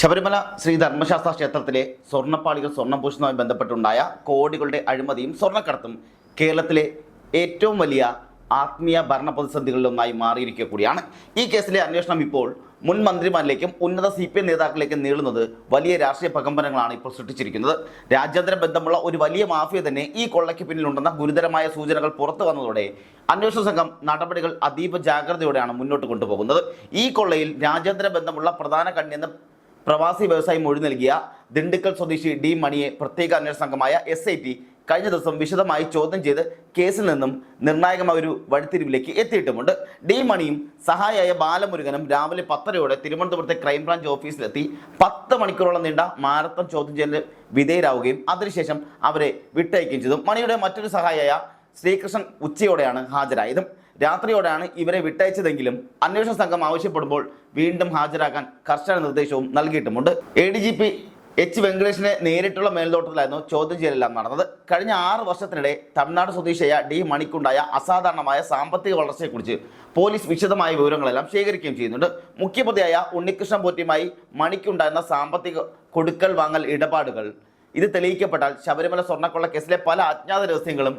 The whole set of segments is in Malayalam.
ശബരിമല ശ്രീ ധർമ്മശാസ്ത്ര ക്ഷേത്രത്തിലെ സ്വർണപ്പാളികൾ സ്വർണം പൂശുന്നതുമായി ബന്ധപ്പെട്ടുണ്ടായ കോടികളുടെ അഴിമതിയും സ്വർണക്കടത്തും കേരളത്തിലെ ഏറ്റവും വലിയ ആത്മീയ ഭരണ പ്രതിസന്ധികളിലൊന്നായി മാറിയിരിക്കുക കൂടിയാണ്. ഈ കേസിലെ അന്വേഷണം ഇപ്പോൾ മുൻ മന്ത്രിമാരിലേക്കും ഉന്നത സി പി എം നേതാക്കളിലേക്കും നീളുന്നത് വലിയ രാഷ്ട്രീയ പ്രകമ്പനങ്ങളാണ് ഇപ്പോൾ സൃഷ്ടിച്ചിരിക്കുന്നത്. രാജ്യാന്തര ബന്ധമുള്ള ഒരു വലിയ മാഫിയ തന്നെ ഈ കൊള്ളയ്ക്ക് പിന്നിലുണ്ടെന്ന ഗുരുതരമായ സൂചനകൾ പുറത്തു വന്നതോടെ അന്വേഷണ സംഘം നടപടികൾ അതീവ ജാഗ്രതയോടെയാണ് മുന്നോട്ട് കൊണ്ടുപോകുന്നത്. ഈ കൊള്ളയിൽ രാജ്യാന്തര ബന്ധമുള്ള പ്രധാന കണ്ണിയെന്ന് പ്രവാസി വ്യവസായി മൊഴി നൽകിയ ദിണ്ടുക്കൽ സ്വദേശി ഡി മണിയെ പ്രത്യേക അന്വേഷണ സംഘമായ എസ് ഐ ടി കഴിഞ്ഞ ദിവസം വിശദമായി ചോദ്യം ചെയ്ത് കേസിൽ നിന്നും നിർണായകമായ ഒരു വഴിത്തിരിവിലേക്ക് എത്തിയിട്ടുമുണ്ട്. ഡി മണിയും സഹായിയായ ബാലമുരുകനും രാവിലെ പത്തരയോടെ തിരുവനന്തപുരത്തെ ക്രൈംബ്രാഞ്ച് ഓഫീസിലെത്തി പത്ത് മണിക്കൂറോളം നീണ്ട മാരത്തൺ ചോദ്യം ചെയ്യലിന് വിധേയരാവുകയും അതിനുശേഷം അവരെ വിട്ടയക്കുകയും ചെയ്തു. മണിയുടെ മറ്റൊരു സഹായിയായ ശ്രീകൃഷ്ണൻ ഉച്ചയോടെയാണ് ഹാജരായതും. രാത്രിയോടെയാണ് ഇവരെ വിട്ടയച്ചതെങ്കിലും അന്വേഷണ സംഘം ആവശ്യപ്പെടുമ്പോൾ വീണ്ടും ഹാജരാക്കാൻ കർശന നിർദ്ദേശവും നൽകിയിട്ടുമുണ്ട്. A D G P H വെങ്കടേഷിനെ നേരിട്ടുള്ള മേൽനോട്ടത്തിലായിരുന്നു ചോദ്യം ചെയ്യലെല്ലാം നടന്നത്. കഴിഞ്ഞ ആറ് വർഷത്തിനിടെ തമിഴ്നാട് സ്വദേശിയായ ഡി മണിക്കുണ്ടായ അസാധാരണമായ സാമ്പത്തിക വളർച്ചയെക്കുറിച്ച് പോലീസ് വിശദമായ വിവരങ്ങളെല്ലാം ശേഖരിക്കുകയും ചെയ്യുന്നുണ്ട്. മുഖ്യപ്രതിയായ ഉണ്ണികൃഷ്ണൻ പോറ്റിയുമായി മണിക്കുണ്ടായിരുന്ന സാമ്പത്തിക കൊടുക്കൽ വാങ്ങൽ ഇടപാടുകൾ. ഇത് തെളിയിക്കപ്പെട്ടാൽ ശബരിമല സ്വർണക്കൊള്ള കേസിലെ പല അജ്ഞാത രഹസ്യങ്ങളും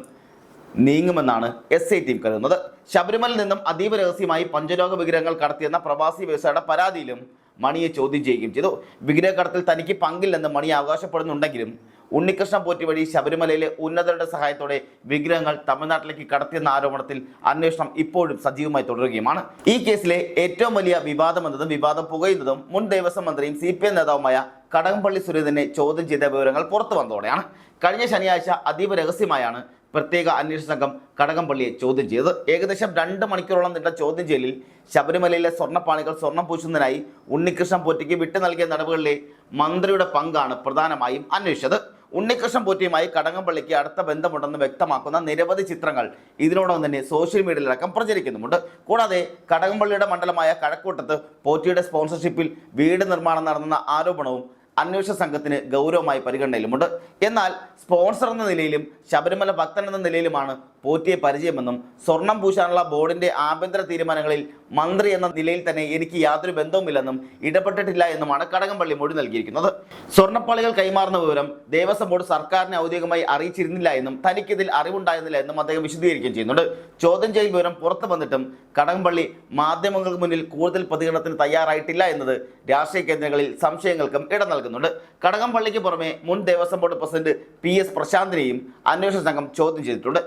നീങ്ങുമെന്നാണ് എസ് ഐ ടീം കരുതുന്നത്. ശബരിമലയിൽ നിന്നും അതീവ രഹസ്യമായി പഞ്ചലോക വിഗ്രഹങ്ങൾ കടത്തിയെന്ന പ്രവാസി വ്യവസായിയുടെ പരാതിയിലും മണിയെ ചോദ്യം ചെയ്യുകയും ചെയ്തു. വിഗ്രഹ കടത്തിൽ തനിക്ക് പങ്കില്ലെന്ന് മണി അവകാശപ്പെടുന്നുണ്ടെങ്കിലും ഉണ്ണികൃഷ്ണ പോറ്റി വഴി ശബരിമലയിലെ ഉന്നതരുടെ സഹായത്തോടെ വിഗ്രഹങ്ങൾ തമിഴ്നാട്ടിലേക്ക് കടത്തിയെന്ന ആരോപണത്തിൽ അന്വേഷണം ഇപ്പോഴും സജീവമായി തുടരുകയുമാണ്. ഈ കേസിലെ ഏറ്റവും വലിയ വിവാദമെന്നതും വിവാദം പുകയുന്നതും മുൻ ദേവസ്വം മന്ത്രിയും സി പി എം നേതാവുമായ കടകംപള്ളി സുരേന്ദ്രനെ ചോദ്യം ചെയ്ത വിവരങ്ങൾ പുറത്തു വന്നതോടെയാണ്. കഴിഞ്ഞ ശനിയാഴ്ച അതീവ രഹസ്യമായാണ് പ്രത്യേക അന്വേഷണ സംഘം കടകംപള്ളിയെ ചോദ്യം ചെയ്തത്. ഏകദേശം രണ്ട് മണിക്കൂറോളം നീണ്ട ചോദ്യം ചെയ്യലിൽ ശബരിമലയിലെ സ്വർണപ്പാണികൾ സ്വർണം പൂശുന്നതിനായി ഉണ്ണികൃഷ്ണൻ പോറ്റിക്ക് വിട്ടു നൽകിയ നടപടികളിലെ മന്ത്രിയുടെ പങ്കാണ് പ്രധാനമായും അന്വേഷിച്ചത്. ഉണ്ണികൃഷ്ണൻ പോറ്റിയുമായി കടകംപള്ളിക്ക് അടുത്ത ബന്ധമുണ്ടെന്ന് വ്യക്തമാക്കുന്ന നിരവധി ചിത്രങ്ങൾ ഇതിനോടൊപ്പം തന്നെ സോഷ്യൽ മീഡിയയിലടക്കം പ്രചരിക്കുന്നുമുണ്ട്. കൂടാതെ കടകംപള്ളിയുടെ മണ്ഡലമായ കഴക്കൂട്ടത്ത് പോറ്റിയുടെ സ്പോൺസർഷിപ്പിൽ വീട് നിർമ്മാണം നടന്ന ആരോപണവും അന്വേഷണ സംഘത്തിന് ഗൗരവമായി പരിഗണനയിലുമുണ്ട്. എന്നാൽ സ്പോൺസർ എന്ന നിലയിലും ശബരിമല ഭക്തൻ എന്ന നിലയിലുമാണ് പോറ്റിയെ പരിചയമെന്നും സ്വർണം പൂശാനുള്ള ബോർഡിന്റെ ആഭ്യന്തര തീരുമാനങ്ങളിൽ മന്ത്രി എന്ന നിലയിൽ തന്നെ എനിക്ക് യാതൊരു ബന്ധവുമില്ലെന്നും ഇടപെട്ടിട്ടില്ല എന്നുമാണ് കടകംപള്ളി മൊഴി നൽകിയിരിക്കുന്നത്. സ്വർണപ്പാളികൾ കൈമാറുന്ന വിവരം ദേവസ്വം ബോർഡ് സർക്കാരിനെ ഔദ്യോഗികമായി അറിയിച്ചിരുന്നില്ല എന്നും തനിക്കിതിൽ അറിവുണ്ടായിരുന്നില്ല എന്നും അദ്ദേഹം വിശദീകരിക്കുകയും ചെയ്യുന്നുണ്ട്. ചോദ്യം ചെയ്യൽ വിവരം പുറത്തു വന്നിട്ടും കടകംപള്ളി മാധ്യമങ്ങൾക്ക് മുന്നിൽ കൂടുതൽ പ്രതികരണത്തിന് തയ്യാറായിട്ടില്ല എന്നത് രാഷ്ട്രീയ കേന്ദ്രങ്ങളിൽ സംശയങ്ങൾക്കും ഇടം നൽകുന്നുണ്ട്. കടകംപള്ളിക്ക് പുറമെ മുൻ Devaswom board president P S പ്രശാന്തിനെയും അന്വേഷണ സംഘം ചോദ്യം ചെയ്തിട്ടുണ്ട്.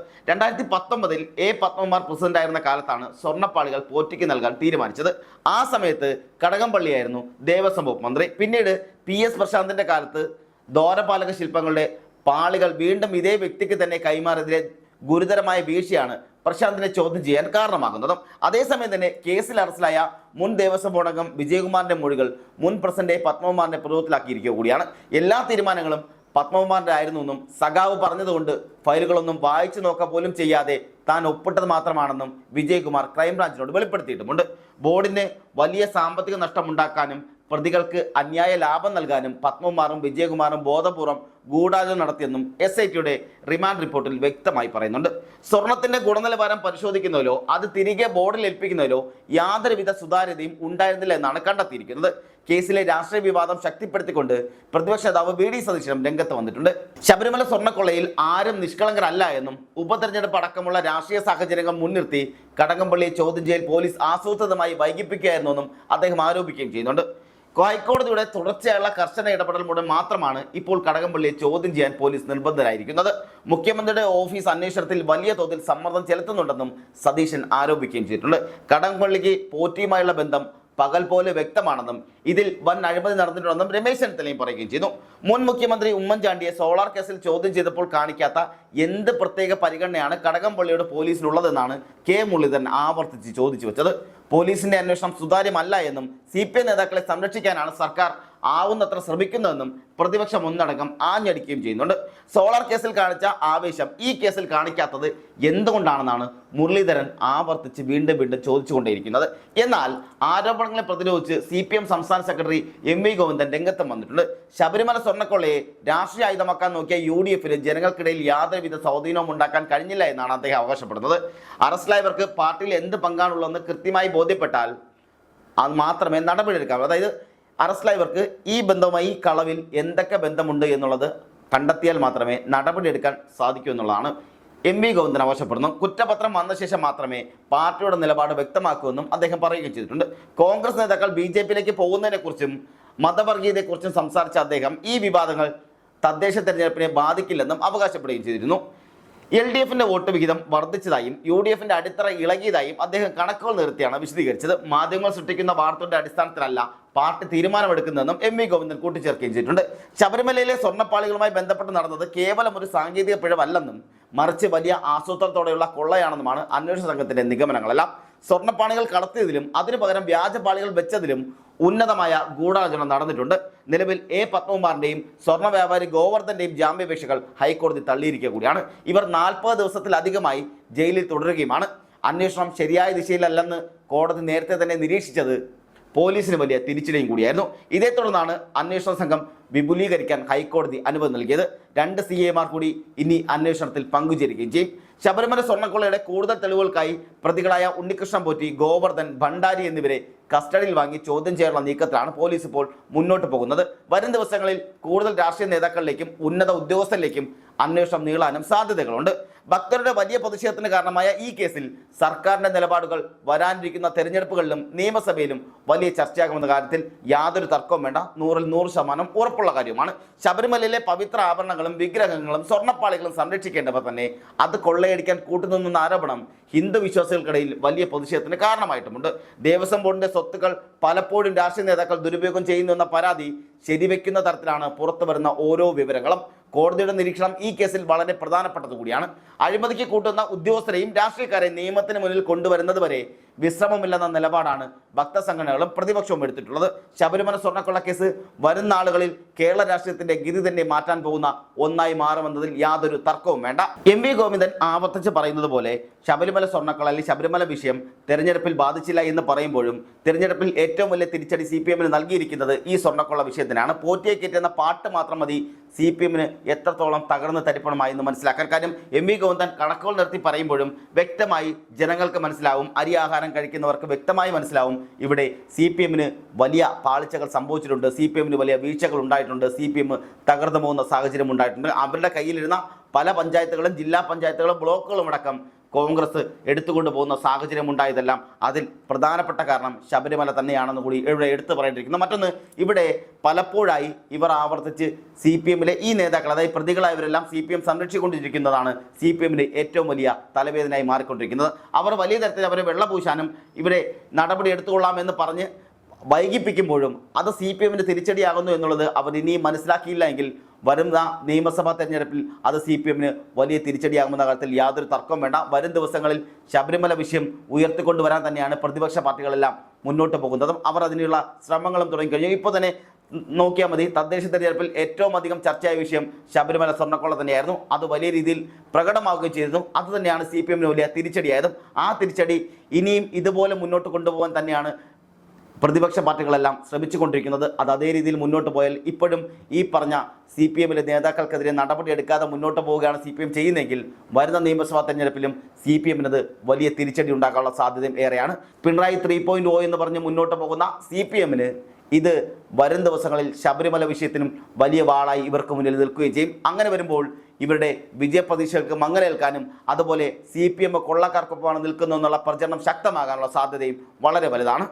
രണ്ടായിരത്തി പത്തൊമ്പതിൽ എ പത്മകുമാർ പ്രസിഡന്റ് ആയിരുന്ന കാലത്താണ് സ്വർണപ്പാളികൾ പോറ്റിക്ക് നൽകാൻ തീരുമാനിച്ചത്. ആ സമയത്ത് കടകംപള്ളിയായിരുന്നു ദേവസ്വം വകുപ്പ് മന്ത്രി. പിന്നീട് പി എസ് പ്രശാന്തിന്റെ കാലത്ത് ദോരപാലക ശില്പങ്ങളുടെ പാളികൾ വീണ്ടും ഇതേ വ്യക്തിക്ക് തന്നെ കൈമാറിയതിലെ ഗുരുതരമായ വീഴ്ചയാണ് പ്രശാന്തിനെ ചോദ്യം ചെയ്യാൻ കാരണമാകുന്നതും. അതേസമയം തന്നെ കേസിൽ അറസ്റ്റിലായ മുൻ ദേവസ്വം ബോർഡ് അംഗം വിജയകുമാറിന്റെ മൊഴികൾ മുൻ പ്രസിഡന്റ് പത്മകുമാറിന്റെ പ്രതിരോധത്തിലാക്കിയിരിക്കുക കൂടിയാണ്. എല്ലാ തീരുമാനങ്ങളും പത്മകുമാറിന്റെ ആയിരുന്നു എന്നും സഖാവ് പറഞ്ഞതുകൊണ്ട് ഫയലുകളൊന്നും വായിച്ചു നോക്കുക പോലും ചെയ്യാതെ താൻ ഒപ്പിട്ടത് മാത്രമാണെന്നും വിജയകുമാർ ക്രൈംബ്രാഞ്ചിനോട് വെളിപ്പെടുത്തിയിട്ടുമുണ്ട്. ബോർഡിന് വലിയ സാമ്പത്തിക നഷ്ടമുണ്ടാക്കാനും പ്രതികൾക്ക് അന്യായ ലാഭം നൽകാനും പത്മകുമാറും വിജയകുമാറും ബോധപൂർവം ഗൂഢാലോചന നടത്തിയെന്നും എസ് ഐ ടിയുടെ റിമാൻഡ് റിപ്പോർട്ടിൽ വ്യക്തമായി പറയുന്നുണ്ട്. സ്വർണത്തിന്റെ ഗുണനിലവാരം പരിശോധിക്കുന്നതിലോ അത് തിരികെ ബോർഡിൽ ഏൽപ്പിക്കുന്നതിലോ യാതൊരുവിധ സുതാര്യതയും ഉണ്ടായിരുന്നില്ല എന്നാണ് കണ്ടെത്തിയിരിക്കുന്നത്. കേസിലെ രാഷ്ട്രീയ വിവാദം ശക്തിപ്പെടുത്തിക്കൊണ്ട് പ്രതിപക്ഷ നേതാവ് വി ഡി സതീശനും രംഗത്ത് വന്നിട്ടുണ്ട്. ശബരിമല സ്വർണക്കൊള്ളയിൽ ആരും നിഷ്കളങ്കരല്ല എന്നും ഉപതെരഞ്ഞെടുപ്പ് അടക്കമുള്ള രാഷ്ട്രീയ സാഹചര്യങ്ങൾ മുൻനിർത്തി കടകംപള്ളിയെ ചോദ്യം ചെയ്യൽ പോലീസ് ആസൂത്രിതമായി വൈകിപ്പിക്കുകയായിരുന്നു എന്നും അദ്ദേഹം ആരോപിക്കുകയും ചെയ്യുന്നുണ്ട്. ഹൈക്കോടതിയുടെ തുടർച്ചയായുള്ള കർശന ഇടപെടൽ മൂലം മാത്രമാണ് ഇപ്പോൾ കടകംപള്ളിയെ ചോദ്യം ചെയ്യാൻ പോലീസ് നിർബന്ധരായിരിക്കുന്നത്. മുഖ്യമന്ത്രിയുടെ ഓഫീസ് അന്വേഷണത്തിൽ വലിയ തോതിൽ സമ്മർദ്ദം ചെലുത്തുന്നുണ്ടെന്നും സതീശൻ ആരോപിക്കുകയും ചെയ്തിട്ടുണ്ട്. കടകംപള്ളിക്ക് പോറ്റിയുമായുള്ള ബന്ധം പകൽ പോലെ വ്യക്തമാണെന്നും ഇതിൽ വൻ അഴിമതി നടന്നിട്ടുണ്ടെന്നും രമേശ് ചെന്നിത്തലയും പറയുകയും ചെയ്തു മുൻ മുഖ്യമന്ത്രി ഉമ്മൻചാണ്ടിയെ സോളാർ കേസിൽ ചോദ്യം ചെയ്തപ്പോൾ കാണിക്കാത്ത എന്ത് പ്രത്യേക പരിഗണനയാണ് കടകംപള്ളിയുടെ പോലീസിനുള്ളതെന്നാണ് കെ മുരളീധരൻ ആവർത്തിച്ച് ചോദിച്ചു വെച്ചത്. പോലീസിന്റെ അന്വേഷണം സുതാര്യമല്ല എന്നും സി പി ഐ നേതാക്കളെ സംരക്ഷിക്കാനാണ് സർക്കാർ ആവുന്നത്ര ശ്രമിക്കുന്നതെന്നും പ്രതിപക്ഷം ഒന്നടങ്കം ആഞ്ഞടിക്കുകയും ചെയ്യുന്നുണ്ട്. സോളാർ കേസിൽ കാണിച്ച ആവേശം ഈ കേസിൽ കാണിക്കാത്തത് എന്തുകൊണ്ടാണെന്നാണ് മുരളീധരൻ ആവർത്തിച്ച് വീണ്ടും വീണ്ടും ചോദിച്ചുകൊണ്ടേയിരിക്കുന്നത്. എന്നാൽ ആരോപണങ്ങളെ പ്രതിരോധിച്ച് സി പി എം സംസ്ഥാന സെക്രട്ടറി എം വി ഗോവിന്ദൻ രംഗത്തും വന്നിട്ടുണ്ട്. ശബരിമല സ്വർണക്കൊള്ളയെ രാഷ്ട്രീയ ആയുധമാക്കാൻ നോക്കിയ യു ഡി എഫിന് ജനങ്ങൾക്കിടയിൽ യാതൊരുവിധ സ്വാധീനവും ഉണ്ടാക്കാൻ കഴിഞ്ഞില്ല എന്നാണ് അദ്ദേഹം അവകാശപ്പെടുന്നത്. അറസ്റ്റിലായവർക്ക് പാർട്ടിയിൽ എന്ത് പങ്കാണുള്ളതെന്ന് കൃത്യമായി ബോധ്യപ്പെട്ടാൽ അത് മാത്രമേ നടപടിയെടുക്കാവൂ. അതായത് അറസ്റ്റിലായവർക്ക് ഈ ബന്ധവുമായി ഈ കളവിൽ എന്തൊക്കെ ബന്ധമുണ്ട് എന്നുള്ളത് കണ്ടെത്തിയാൽ മാത്രമേ നടപടിയെടുക്കാൻ സാധിക്കൂ എന്നുള്ളതാണ് എം വി ഗോവിന്ദൻ ആവശ്യപ്പെടുന്നു കുറ്റപത്രം വന്ന ശേഷം മാത്രമേ പാർട്ടിയുടെ നിലപാട് വ്യക്തമാക്കുമെന്നും അദ്ദേഹം പറയുകയും ചെയ്തിട്ടുണ്ട്. കോൺഗ്രസ് നേതാക്കൾ ബി ജെ പിയിലേക്ക് പോകുന്നതിനെക്കുറിച്ചും മതവർഗീയതയെക്കുറിച്ചും സംസാരിച്ച അദ്ദേഹം ഈ വിവാദങ്ങൾ തദ്ദേശ തെരഞ്ഞെടുപ്പിനെ ബാധിക്കില്ലെന്നും അവകാശപ്പെടുകയും ചെയ്തിരുന്നു. എൽ ഡി എഫിന്റെ വോട്ട് വിഹിതം വർദ്ധിച്ചതായും യു ഡി എഫിന്റെ അടിത്തറ ഇളകിയതായും അദ്ദേഹം കണക്കുകൾ നിർത്തിയാണ് വിശദീകരിച്ചത്. മാധ്യമങ്ങൾ സൃഷ്ടിക്കുന്ന വാർത്തയുടെ അടിസ്ഥാനത്തിലല്ല പാർട്ടി തീരുമാനമെടുക്കുന്നതെന്നും എം വി ഗോവിന്ദൻ കൂട്ടിച്ചേർക്കുകയും ചെയ്തിട്ടുണ്ട്. ശബരിമലയിലെ സ്വർണപ്പാളികളുമായി ബന്ധപ്പെട്ട് നടന്നത് കേവലം ഒരു സാങ്കേതിക പിഴവല്ലെന്നും മറിച്ച് വലിയ ആസൂത്രണത്തോടെയുള്ള കൊള്ളയാണെന്നുമാണ് അന്വേഷണ സംഘത്തിന്റെ നിഗമനങ്ങളെല്ലാം. സ്വർണപ്പാണികൾ കടത്തിയതിലും അതിനു പകരം വ്യാജപാളികൾ വെച്ചതിലും ഉന്നതമായ ഗൂഢാലോചന നടന്നിട്ടുണ്ട്. നിലവിൽ എ പത്മകുമാറിന്റെയും സ്വർണ വ്യാപാരി ഗോവർദ്ധന്റെയും ജാമ്യാപേക്ഷകൾ ഹൈക്കോടതി തള്ളിയിരിക്കുക കൂടിയാണ്. ഇവർ നാൽപ്പത് ദിവസത്തിലധികമായി ജയിലിൽ തുടരുകയുമാണ്. അന്വേഷണം ശരിയായ ദിശയിലല്ലെന്ന് കോടതി നേരത്തെ തന്നെ നിരീക്ഷിച്ചത് പോലീസിന് വലിയ തിരിച്ചടിയും കൂടിയായിരുന്നു. ഇതേ തുടർന്നാണ് അന്വേഷണ സംഘം വിപുലീകരിക്കാൻ ഹൈക്കോടതി അനുമതി നൽകിയത്. രണ്ട് സി എമാർ കൂടി ഇനി അന്വേഷണത്തിൽ പങ്കുചേരുകയും ചെയ്യും. ശബരിമല സ്വർണക്കൊള്ളയുടെ കൂടുതൽ തെളിവുകൾക്കായി പ്രതികളായ ഉണ്ണികൃഷ്ണൻ പോറ്റി ഗോവർദ്ധൻ ഭണ്ഡാരി എന്നിവരെ കസ്റ്റഡിയിൽ വാങ്ങി ചോദ്യം ചെയ്യാനുള്ള നീക്കത്തിലാണ് പോലീസ് ഇപ്പോൾ മുന്നോട്ട് പോകുന്നത്. വരും ദിവസങ്ങളിൽ കൂടുതൽ രാഷ്ട്രീയ നേതാക്കളിലേക്കും ഉന്നത ഉദ്യോഗസ്ഥരിലേക്കും അന്വേഷണം നീളാനും സാധ്യതകളുണ്ട്. ഭക്തരുടെ വലിയ പ്രതിഷേധത്തിന് കാരണമായ ഈ കേസിൽ സർക്കാരിന്റെ നിലപാടുകൾ വരാനിരിക്കുന്ന തെരഞ്ഞെടുപ്പുകളിലും നിയമസഭയിലും വലിയ ചർച്ചയാകുമെന്ന കാര്യത്തിൽ യാതൊരു തർക്കവും വേണ്ട. നൂറിൽ നൂറ് ശതമാനം ഉറപ്പുള്ള കാര്യമാണ്. ശബരിമലയിലെ പവിത്ര ആഭരണങ്ങളും വിഗ്രഹങ്ങളും സ്വർണപ്പാളികളും സംരക്ഷിക്കേണ്ടവർ തന്നെ അത് കൊള്ളയടിക്കാൻ കൂട്ടുനിന്ന ആരോപണം ഹിന്ദു വിശ്വാസികൾക്കിടയിൽ വലിയ പ്രതിഷേധത്തിന് കാരണമായിട്ടുമുണ്ട്. ദേവസ്വം ബോർഡിന്റെ സ്വത്തുക്കൾ പലപ്പോഴും രാഷ്ട്രീയ നേതാക്കൾ ദുരുപയോഗം ചെയ്യുന്നു എന്ന പരാതി ശരിവെക്കുന്ന തരത്തിലാണ് പുറത്തു വരുന്ന ഓരോ വിവരങ്ങളും. കോടതിയുടെ നിരീക്ഷണം ഈ കേസിൽ വളരെ പ്രധാനപ്പെട്ടത് കൂടിയാണ്. അഴിമതിക്ക് കൂട്ടുന്ന ഉദ്യോഗസ്ഥരെയും രാഷ്ട്രീയക്കാരെ നിയമത്തിന് മുന്നിൽ കൊണ്ടുവരുന്നത് വരെ വിശ്രമമില്ലെന്ന നിലപാടാണ് ഭക്തസംഘടനകളും പ്രതിപക്ഷവും എടുത്തിട്ടുള്ളത്. ശബരിമല സ്വർണക്കൊള്ള കേസ് വരുന്ന ആളുകളിൽ കേരള രാഷ്ട്രീയത്തിന്റെ ഗതി തന്നെ മാറ്റാൻ പോകുന്ന ഒന്നായി മാറുമെന്നതിൽ യാതൊരു തർക്കവും വേണ്ട. എം വി ഗോവിന്ദൻ ആവർത്തിച്ച് പറയുന്നത് പോലെ ശബരിമല സ്വർണക്കൊള്ള അല്ലെങ്കിൽ ശബരിമല വിഷയം തെരഞ്ഞെടുപ്പിൽ ബാധിച്ചില്ല എന്ന് പറയുമ്പോഴും തെരഞ്ഞെടുപ്പിൽ ഏറ്റവും വലിയ തിരിച്ചടി സി പി എമ്മിന് നൽകിയിരിക്കുന്നത് ഈ സ്വർണക്കൊള്ള വിഷയത്തിനാണ് പോറ്റിയെ കയറ്റുന്ന പാട്ട് മാത്രം മതി. സി പി എമ്മിന് എത്രത്തോളം തകർന്ന് തരിപ്പണമായി എന്ന് മനസ്സിലാക്കാൻ. കാര്യം എം വി ഗോവിന്ദൻ കണക്കുകൾ നിർത്തി പറയുമ്പോഴും വ്യക്തമായി ജനങ്ങൾക്ക് മനസ്സിലാവും അരി ആഹാരം കഴിക്കുന്നവർക്ക് വ്യക്തമായി മനസ്സിലാവും. ഇവിടെ സി പി എമ്മിന് വലിയ പാളിച്ചകൾ സംഭവിച്ചിട്ടുണ്ട്. സി പി എമ്മിന് വലിയ വീഴ്ചകൾ ഉണ്ടായിട്ടുണ്ട്. സി പി എം തകർന്നു പോകുന്ന സാഹചര്യം ഉണ്ടായിട്ടുണ്ട്. അവരുടെ കയ്യിലിരുന്ന പല പഞ്ചായത്തുകളും ജില്ലാ പഞ്ചായത്തുകളും ബ്ലോക്കുകളും അടക്കം കോൺഗ്രസ് എടുത്തുകൊണ്ട് പോകുന്ന സാഹചര്യം ഉണ്ടായതെല്ലാം അതിൽ പ്രധാനപ്പെട്ട കാരണം ശബരിമല തന്നെയാണെന്ന് കൂടി ഇവിടെ എടുത്തു പറയേണ്ടിയിരിക്കുന്നു. മറ്റൊന്ന് ഇവിടെ പലപ്പോഴായി ഇവർ ആവർത്തിച്ച് സി പി എമ്മിലെ ഈ നേതാക്കൾ അതായത് പ്രതികളായവരെല്ലാം സി പി എം സംരക്ഷിച്ചുകൊണ്ടിരിക്കുന്നതാണ് സി പി എമ്മിന് ഏറ്റവും വലിയ തലവേദനയായി മാറിക്കൊണ്ടിരിക്കുന്നത്. അവർ വലിയ തരത്തിൽ അവരെ വെള്ളപൂശാനും ഇവരെ നടപടി എടുത്തുകൊള്ളാമെന്ന് പറഞ്ഞ് വൈകിപ്പിക്കുമ്പോഴും അത് സി പി എമ്മിന് തിരിച്ചടിയാകുന്നു എന്നുള്ളത് അവർ ഇനിയും മനസ്സിലാക്കിയില്ല എങ്കിൽ വരുന്ന നിയമസഭാ തെരഞ്ഞെടുപ്പിൽ അത് സി പി എമ്മിന് വലിയ തിരിച്ചടിയാകുമെന്ന കാര്യത്തിൽ യാതൊരു തർക്കവും വേണ്ട. വരും ദിവസങ്ങളിൽ ശബരിമല വിഷയം ഉയർത്തിക്കൊണ്ടുവരാൻ തന്നെയാണ് പ്രതിപക്ഷ പാർട്ടികളെല്ലാം മുന്നോട്ട് പോകുന്നതും അവർ അതിനുള്ള ശ്രമങ്ങളും തുടങ്ങിക്കഴിഞ്ഞു. ഇപ്പോൾ തന്നെ നോക്കിയാൽ മതി തദ്ദേശ തെരഞ്ഞെടുപ്പിൽ ഏറ്റവും അധികം ചർച്ചയായ വിഷയം ശബരിമല സ്വർണക്കോള തന്നെയായിരുന്നു. അത് വലിയ രീതിയിൽ പ്രകടമാവുകയും ചെയ്തിരുന്നു. അത് തന്നെയാണ് സി പി എമ്മിന് വലിയ തിരിച്ചടിയായതും. ആ തിരിച്ചടി ഇനിയും ഇതുപോലെ മുന്നോട്ട് കൊണ്ടുപോകാൻ തന്നെയാണ് പ്രതിപക്ഷ പാർട്ടികളെല്ലാം ശ്രമിച്ചുകൊണ്ടിരിക്കുന്നത്. അത് അതേ രീതിയിൽ മുന്നോട്ട് പോയാൽ ഇപ്പോഴും ഈ പറഞ്ഞ സി പി എമ്മിലെ നേതാക്കൾക്കെതിരെ നടപടിയെടുക്കാതെ മുന്നോട്ട് പോവുകയാണ് സി പി എം ചെയ്യുന്നതെങ്കിൽ വരുന്ന നിയമസഭാ തെരഞ്ഞെടുപ്പിലും സി പി എമ്മിനത് വലിയ തിരിച്ചടി ഉണ്ടാക്കാനുള്ള സാധ്യതയും ഏറെയാണ്. പിണറായി ത്രീ പോയിന്റ് ഒ എന്ന് പറഞ്ഞ് മുന്നോട്ട് പോകുന്ന സി പി എമ്മിന് ഇത് വരും ദിവസങ്ങളിൽ ശബരിമല വിഷയത്തിനും വലിയ വാളായി ഇവർക്ക് മുന്നിൽ നിൽക്കുകയും ചെയ്യും. അങ്ങനെ വരുമ്പോൾ ഇവരുടെ വിജയപ്രതീക്ഷകൾക്ക് മങ്ങലേൽക്കാനും അതുപോലെ സി പി എം കൊള്ളക്കാർക്കൊപ്പമാണ് നിൽക്കുന്നതെന്നുള്ള പ്രചരണം ശക്തമാകാനുള്ള സാധ്യതയും വളരെ വലുതാണ്.